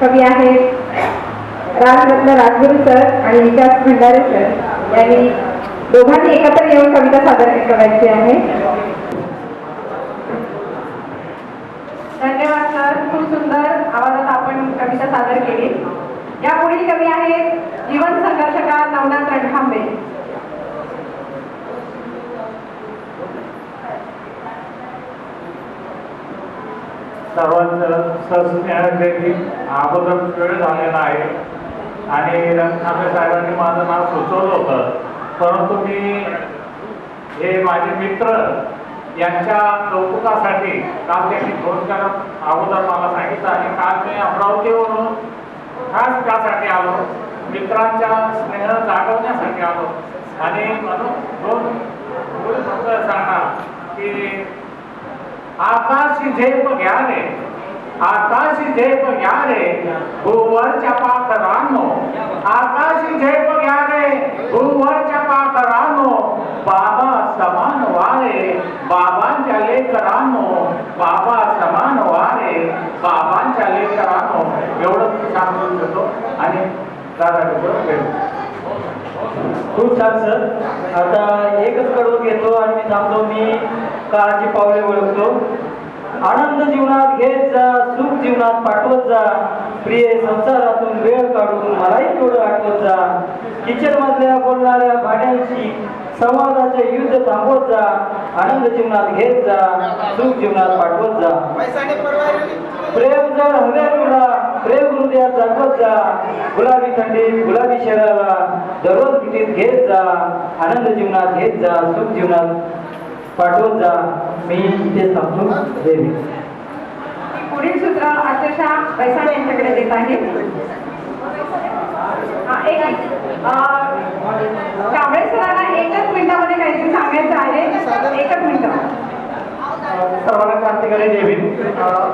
कवी आहेत राजरत्न राजगुरू सर आणि विकास भंडारे सर. यांनी दोघांनी एकत्र येऊन कविता सादर करायची आहे. धन्यवाद सर. खूप सुंदर आवाजात आपण कविता सादर केली. या पुढील कवी आहेत जीवन संघर्षकार नवनाथ रणखांबे. सर्वांचं सस्नेहासाठी अगोदर वेळ झालेला आहे. आणि रणखांबे साहेबांनी माझं नाव सुचवलं होतं. परंतु मी हे माझे मित्र यांच्या कौतुकासाठी काल त्यांनी फोन करत अगोदर मला सांगितलं आणि काल मी अमरावतीवरून खास त्यासाठी आलो. मित्रांच्या स्नेह जागवण्यासाठी आलो. आणि म्हणून दोन सांगणार की आकाशी झेप घ्या रे. आकाशी झेप घ्या रे. भूवरच्या पाखरांनो आकाशी झेप घ्या रे. भूवरच्या पाखरांनो बाबा समान वारे. बाबांच्या लेकरांनो बाबा समान वारे. बाबांच्या लेकरांनो एवढं सांगून देतो आणि दादा खूप छान सर. आता एकच कडवं घेतो आणि मी थांबतो मी काळाची पावले ओळखतो आनंद जीवनात घेत जा सुख जीवनात पाठवत जा. प्रिय संसारातून वेळ काढून मलाही तेवढं आठवत जा. किचन मधल्या बोलणाऱ्या भाड्यांशी संवादाचे युद्ध थांबवत जा. आनंद जीवनात घेत जा सुख जीवनात पाठवत जा. प्रेम जर हवे तुला प्रेम हृदयात जागवत जा. गुलाबी थंडीत गुलाबी शरीराला किटीत घेत जा आनंद जीवनात घेत जा सुख जीवनात पाठवत जा मी इथे थांबतो देवी पुढील सूत्र अक्षरशः बैसाडे यांच्याकडे देत आहे. हा, कांबळे सरांना एकच मिनिटामध्ये काहीतरी सांगायचं आहे. एकच मिनिट. सर्वांना क्रांतिकारी अं,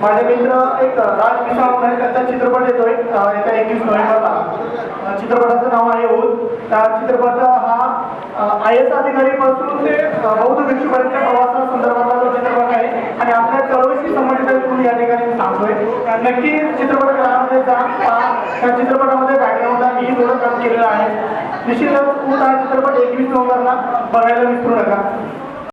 माझे मित्र एक राज मिसाळ म्हणून त्यांचा चित्रपट येतोय. येत्या एकवीस नोव्हेंबरला. चित्रपटाचं नाव आहे ऊद त्या चित्रपट हा आय एस अधिकारीपासून ते बौद्ध भिक्षूपर्यंत प्रवासासंदर्भातला जो चित्रपट आहे आणि आपल्या चळवळीशी संबंधित या ठिकाणी सांगतोय. नक्की चित्रपटगृहामध्ये जा त्या चित्रपटामध्ये बॅकग्राऊंडला मी थोडं काम केलेलं आहे. निश्चितच हा चित्रपट एकवीस नोव्हेंबरला बघायला विसरू नका.